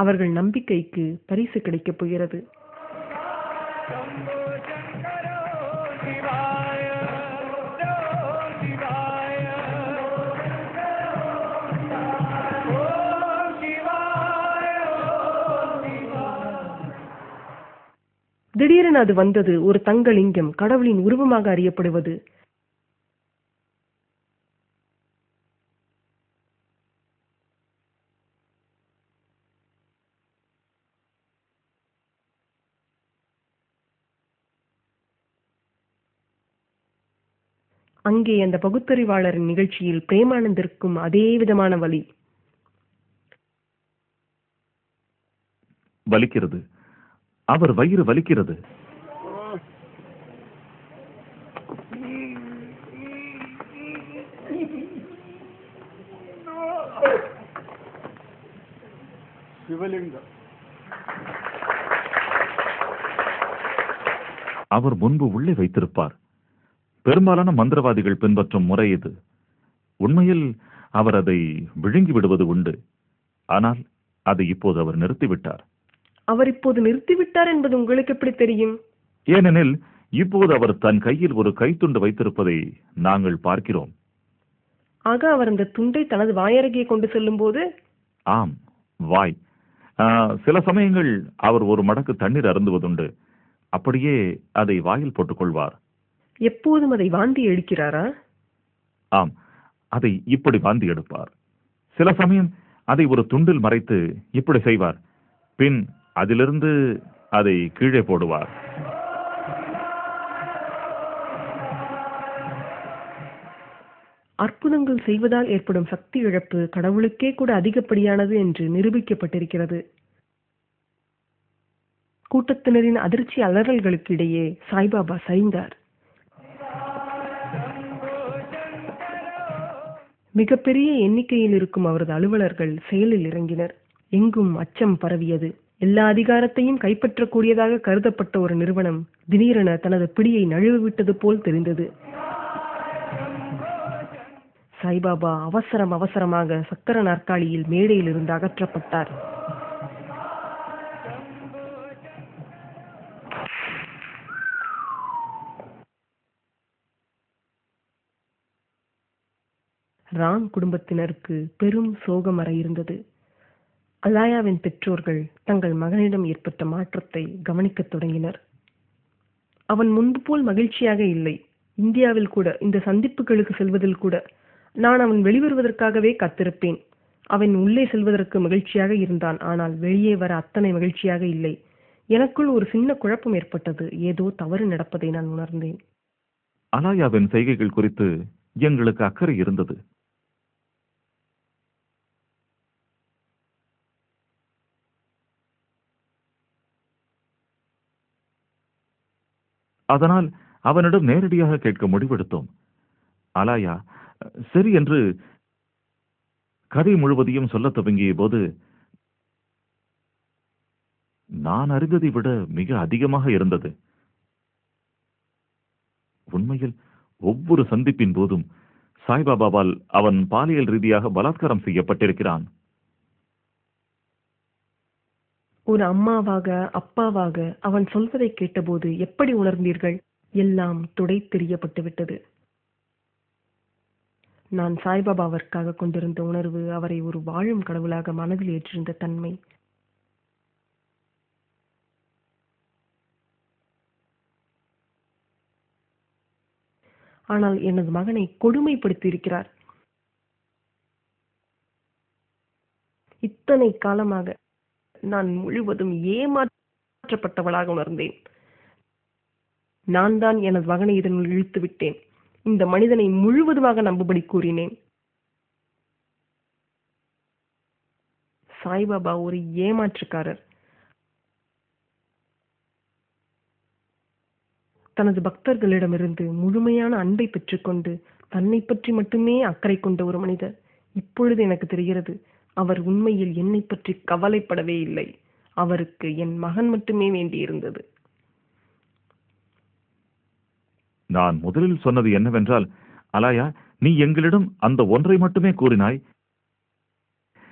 அவர்கள் நம்பிக்கைக்கு பரிசு கிடைக்கப் போகிறது. திடீரென அது வந்தது. ஒரு தங்கலிங்கம் கடவுளின் உருவமாக அறியப்படுவது. அங்கே அந்த பகுத்தறிவாளரின் நிகழ்ச்சியில் பிரேமானந்திற்கும் அதே விதமான வழி வலிக்கிறது. அவர் வயிறு வலிக்கிறது. சிவலிங்கம். அவர் முன்பு உள்ளே வைத்திருப்பார். பெரும்பாலான மந்திரவாதிகள் பின்பற்றும் முறை இது. உண்மையில் அவர் அதை விழுங்கி விடுவது உண்டு. ஆனால் அதை இப்போது அவர் நிறுத்திவிட்டார். அவர் இப்போது நிறுத்திவிட்டார் என்பது உங்களுக்கு எப்படி தெரியும்? ஏனெனில் இப்போது அவர் தன் கையில் ஒரு கைத்துண்டு வைத்திருப்பதை நாங்கள் பார்க்கிறோம். ஆக அவர் அந்த துண்டை தனது வாயருகே கொண்டு செல்லும் போது ஆம் வாய். ஆ, சில சமயங்கள் அவர் ஒரு மடக்கு தண்ணீர் அருந்துவதுண்டு. அப்படியே அதை வாயில் போட்டுக்கொள்வார். எப்போதும் அதை வாந்தி எடுக்கிறாரா? ஆம். அதை இப்படி வாந்தி எடுப்பார். சில சமயம் அதை ஒரு துண்டில் மறைத்து இப்படி செய்வார். பின் அதிலிருந்து அதை கீழே போடுவார். அற்புதங்கள் செய்வதால் ஏற்படும் சக்தி இழப்பு கடவுளுக்கே கூட அதிகப்படியானது என்று நிரூபிக்கப்பட்டிருக்கிறது. கூட்டத்தினரின் அதிர்ச்சி அலறல்களுக்கு இடையே சாய்பாபா சரிந்தார். மிகப்பெரிய எண்ணிக்கையில் இருக்கும் அவரது அலுவலர்கள் செயலில் இறங்கினர். எங்கும் அச்சம் பரவியது. எல்லா அதிகாரத்தையும் கைப்பற்றக்கூடியதாக கருதப்பட்ட ஒரு நிறுவனம் திடீரென தனது பிடியை நழுவிவிட்டது போல் தெரிந்தது. சாய்பாபா அவசரம் அவசரமாக சக்கர நாற்காலியில் மேடையில் இருந்து அகற்றப்பட்டார். ராம் குடும்பத்தினருக்கு பெரும் சோகம் இருந்தது. அலாயாவின் பெற்றோர்கள் தங்கள் மகனிடம் ஏற்பட்ட மாற்றத்தை கவனிக்கத் தொடங்கினர். அவன் முன்பு போல் மகிழ்ச்சியாக இல்லை. இந்தியாவில் கூட இந்த சந்திப்புகளுக்கு செல்வதில் கூட நான் அவன் வெளிவருவதற்காகவே காத்திருப்பேன். அவன் உள்ளே செல்வதற்கு மகிழ்ச்சியாக இருந்தான் ஆனால் வெளியே வர அத்தனை மகிழ்ச்சியாக இல்லை. எனக்குள் ஒரு சின்ன குழப்பம் ஏற்பட்டது. ஏதோ தவறு நடப்பதை நான் உணர்ந்தேன். அலாயாவின் செய்கைகள் குறித்து எங்களுக்கு அக்கறை இருந்தது. அதனால் அவனிடம் நேரடியாக கேட்க முடிவெடுத்தோம். அலாயா சரி என்று கதை முழுவதையும் சொல்லத் துவங்கிய போது நான் அறிந்ததை விட மிக அதிகமாக இருந்தது. உண்மையில் ஒவ்வொரு சந்திப்பின் போதும் சாய்பாபாவால் அவன் பாலியல் ரீதியாக பலாத்காரம் செய்யப்பட்டிருக்கிறான். ஒரு அம்மாவாக அப்பாவாக அவன் சொல்வதை கேட்டபோது எப்படி உணர்ந்தீர்கள்? எல்லாம் துடை தெரியப்பட்டு விட்டது. நான் சாய்பாபாவிற்காக கொண்டிருந்த உணர்வு அவரை ஒரு வாழும் கடவுளாக மனதில் ஏற்றிருந்த தன்மை. ஆனால் எனது மகனை கொடுமைப்படுத்தியிருக்கிறார். இத்தனை காலமாக நான் முழுவதும் ஏமாற்றப்பட்டவளாக உணர்ந்தேன். நான் தான் எனது மகனை இதனுள் இழுத்து விட்டேன். இந்த மனிதனை முழுவதுமாக நம்பும்படி கூறினேன். சாய்பாபா ஒரு ஏமாற்றுக்காரர். தனது பக்தர்களிடமிருந்து முழுமையான அன்பை பெற்றுக்கொண்டு தன்னை பற்றி மட்டுமே அக்கறை கொண்ட ஒரு மனிதர் இப்பொழுது எனக்கு தெரிகிறது. அவர் உண்மையில் என்னை பற்றி கவலைப்படவே இல்லை. அவருக்கு என் மகன் மட்டுமே வேண்டியிருந்தது. நான் முதலில் சொன்னது என்னவென்றால் அலாயா நீ எங்களிடம் அந்த ஒன்றை மட்டுமே கூறினாய்.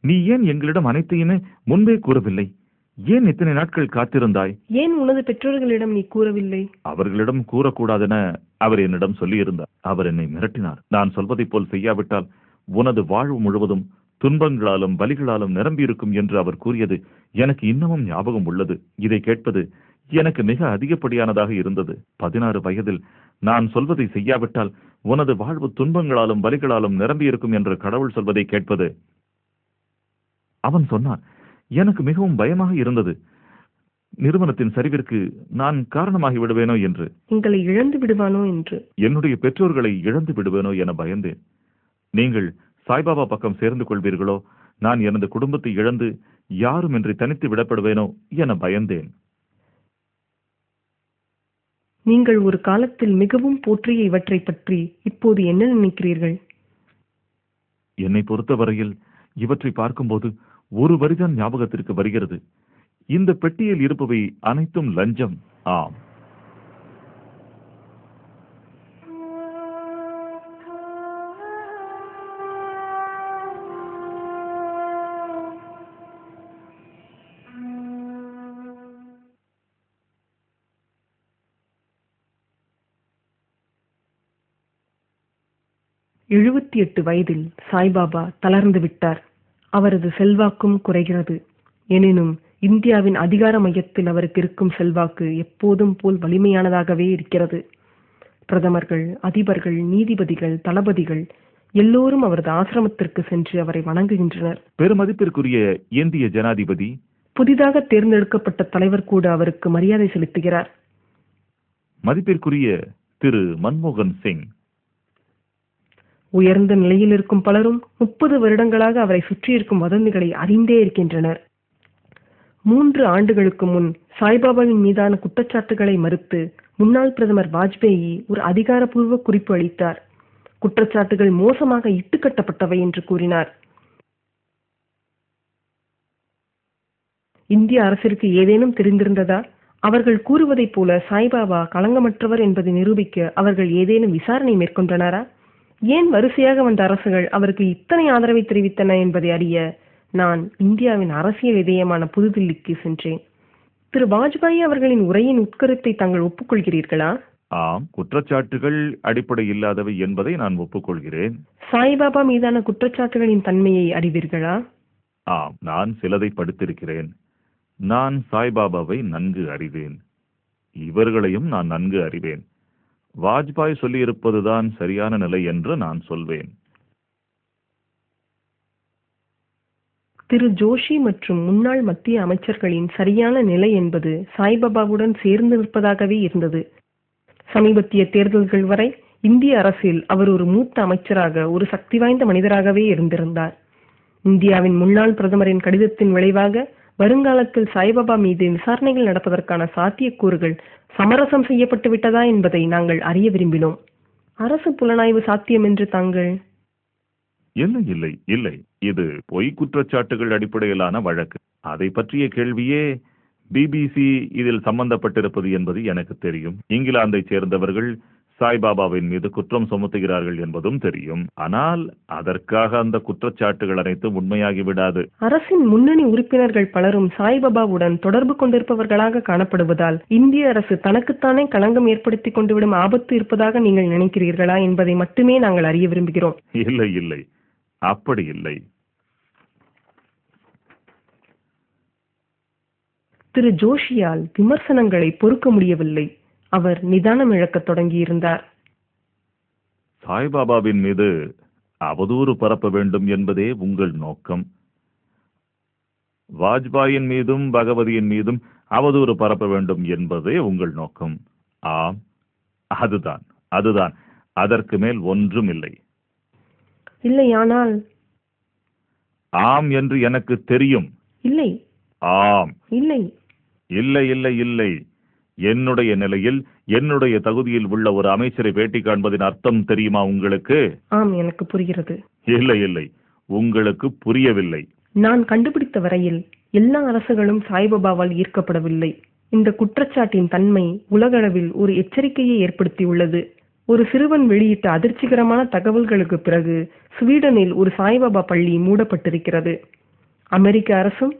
நீ ஏன் எங்களிடம் அனைத்தையுமே முன்பே கூறவில்லை? ஏன் இத்தனை நாட்கள் காத்திருந்தாய்? ஏன் உனது பெற்றோர்களிடம் நீ கூறவில்லை? அவர்களிடம் கூறக்கூடாதென அவர் என்னிடம் சொல்லியிருந்தார். அவர் என்னை மிரட்டினார். நான் சொல்வதைப் போல் செய்யாவிட்டால் உனது வாழ்வு முழுவதும் துன்பங்களாலும் பலிகளாலும் நிரம்பியிருக்கும் என்று அவர் கூறியது எனக்கு இன்னமும் ஞாபகம் உள்ளது. இதை கேட்பது எனக்கு மிக அதிகப்படியானதாக இருந்தது. பதினாறு வயதில் நான் சொல்வதை செய்யாவிட்டால் உனது வாழ்வு துன்பங்களாலும் பலிகளாலும் நிரம்பியிருக்கும் என்று கடவுள் சொல்வதை கேட்பது. அவன் சொன்னான் எனக்கு மிகவும் பயமாக இருந்தது. நிறுவனத்தின் சரிவிற்கு நான் காரணமாகி விடுவேனோ என்று. எங்களை இழந்து விடுவானோ என்று. என்னுடைய பெற்றோர்களை இழந்து விடுவேனோ என பயந்தேன். நீங்கள் சாய்பாபா பக்கம் சேர்ந்து கொள்வீர்களோ? நான் எனது குடும்பத்தை இழந்து யாருமின்றி தனித்து விடப்படுவேனோ என பயந்தேன். நீங்கள் ஒரு காலத்தில் மிகவும் போற்றிய இவற்றை பற்றி இப்போது என்ன நினைக்கிறீர்கள்? என்னை பொறுத்தவரையில் இவற்றை பார்க்கும்போது ஒரு வரிதான் ஞாபகத்திற்கு வருகிறது. இந்த பெட்டியில் இருப்பவை அனைத்தும் லஞ்சம். ஆம். எழுபத்தி எட்டு வயதில் சாய்பாபா தளர்ந்து விட்டார். அவரது செல்வாக்கும் குறைகிறது. எனினும் இந்தியாவின் அதிகார மையத்தில் அவருக்கு இருக்கும் செல்வாக்கு எப்போதும் போல் வலிமையானதாகவே இருக்கிறது. பிரதமர்கள் அதிபர்கள் நீதிபதிகள் தளபதிகள் எல்லோரும் அவரது ஆசிரமத்திற்கு சென்று அவரை வணங்குகின்றனர். பெருமதிப்பிற்குரிய இந்திய ஜனாதிபதி புதிதாக தேர்ந்தெடுக்கப்பட்ட தலைவர் கூட அவருக்கு மரியாதை செலுத்துகிறார். மதிப்பிற்குரிய திரு மன்மோகன் சிங் உயர்ந்த நிலையில் இருக்கும் பலரும் முப்பது வருடங்களாக அவரை சுற்றியிருக்கும் வதந்திகளை அறிந்தே இருக்கின்றனர். மூன்று ஆண்டுகளுக்கு முன் சாய்பாபாவின் மீதான குற்றச்சாட்டுகளை மறுத்து முன்னாள் பிரதமர் வாஜ்பேயி ஒரு அதிகாரப்பூர்வ குறிப்பு அளித்தார். குற்றச்சாட்டுகள் மோசமாக இட்டுக்கட்டப்பட்டவை என்று கூறினார். இந்திய அரசிற்கு ஏதேனும் தெரிந்திருந்ததா? அவர்கள் கூறுவதைப் போல சாய்பாபா களங்கமற்றவர் என்பதை நிரூபிக்க அவர்கள் ஏதேனும் விசாரணை மேற்கொண்டனரா? ஏன் வரிசையாக வந்த அரசுகள் அவருக்கு இத்தனை ஆதரவை தெரிவித்தன என்பதை அறிய நான் இந்தியாவின் அரசியல் இதயமான புதுதில்லிக்கு சென்றேன். திரு வாஜ்பாய் அவர்களின் உரையின் உட்கருத்தை தாங்கள் ஒப்புக்கொள்கிறீர்களா? ஆம் குற்றச்சாட்டுகள் அடிப்படை இல்லாதவை என்பதை நான் ஒப்புக்கொள்கிறேன். சாய்பாபா மீதான குற்றச்சாட்டுகளின் தன்மையை அறிவீர்களா? ஆம் நான் சிலதை படித்திருக்கிறேன். நான் சாய்பாபாவை நன்கு அறிவேன். இவர்களையும் நான் நன்கு அறிவேன். வாஜ்பாய் சொல்லியிருப்பதுதான் சரியான நிலை என்று நான் சொல்வேன். திரு ஜோஷி மற்றும் முன்னாள் மத்திய அமைச்சர்களின் சரியான நிலை என்பது சாய்பாபாவுடன் சேர்ந்து நிற்பதாகவே இருந்தது. சமீபத்திய தேர்தல்கள் வரை இந்திய அரசில் அவர் ஒரு மூத்த அமைச்சராக ஒரு சக்தி வாய்ந்த மனிதராகவே இருந்திருந்தார். இந்தியாவின் முன்னாள் பிரதமரின் கடிதத்தின் விளைவாக வருங்காலத்தில் சாய்பாபா மீது விசாரணைகள் நடப்பதற்கான சாத்தியக்கூறுகள் சமரசம் செய்யப்பட்டு விட்டதா என்பதை நாங்கள் அறிய விரும்பினோம். அரசு புலனாய்வு சாத்தியம் என்று தாங்கள்? இல்லை இல்லை இல்லை. இது பொய் குற்றச்சாட்டுகள் அடிப்படையிலான வழக்கு. அதை பற்றிய கேள்வியே பிபிசி இதில் சம்பந்தப்பட்டிருப்பது என்பது எனக்கு தெரியும். இங்கிலாந்தைச் சேர்ந்தவர்கள் சாய்பாபாவின் மீது குற்றம் சுமத்துகிறார்கள் என்பதும் தெரியும். ஆனால் அதற்காக அந்த குற்றச்சாட்டுகள் அனைத்தும் உண்மையாகி விடாது. அரசின் முன்னணி உறுப்பினர்கள் பலரும் சாய்பாபாவுடன் தொடர்பு கொண்டிருப்பவர்களாக காணப்படுவதால் இந்திய அரசு தனக்குத்தானே களங்கம் ஏற்படுத்திக் கொண்டுவிடும் ஆபத்து இருப்பதாக நீங்கள் நினைக்கிறீர்களா என்பதை மட்டுமே நாங்கள் அறிய விரும்புகிறோம். இல்லை இல்லை. அப்படி இல்லை. திரு ஜோஷியால் விமர்சனங்களை பொறுக்க முடியவில்லை. அவர் நிதானம் இழக்கத் தொடங்கியிருந்தார். சாய்பாபாவின் மீது அவதூறு பரப்ப வேண்டும் என்பதே உங்கள் நோக்கம். வாஜ்பாயின் மீதும் பகவதியின் மீதும் அவதூறு பரப்ப வேண்டும் என்பதே உங்கள் நோக்கம். ஆம் அதுதான் அதுதான். அதற்கு மேல் ஒன்றும் இல்லை. இல்லையானால் ஆம் என்று எனக்கு தெரியும். இல்லை. ஆம். இல்லை. இல்லை இல்லை இல்லை. என்னுடைய நிலையில் என்னுடைய தகுதியில் உள்ள ஒரு அமைச்சரை பேட்டி காண்பதின் அர்த்தம் தெரியுமா உங்களுக்கு? ஆம் எனக்கு புரிகிறது. இல்லை இல்லை. உங்களுக்கு புரியவில்லை. நான் கண்டுபிடித்த வரையில் எல்லா அரசுகளும் சாய்பாபாவால் ஈர்க்கப்படவில்லை. இந்த குற்றச்சாட்டின் தன்மை உலகளவில் ஒரு எச்சரிக்கையை ஏற்படுத்தியுள்ளது. ஒரு சிறுவன் வெளியிட்ட அதிர்ச்சிகரமான தகவல்களுக்கு பிறகு ஸ்வீடனில் ஒரு சாய்பாபா பள்ளி மூடப்பட்டிருக்கிறது. அமெரிக்க அரசும்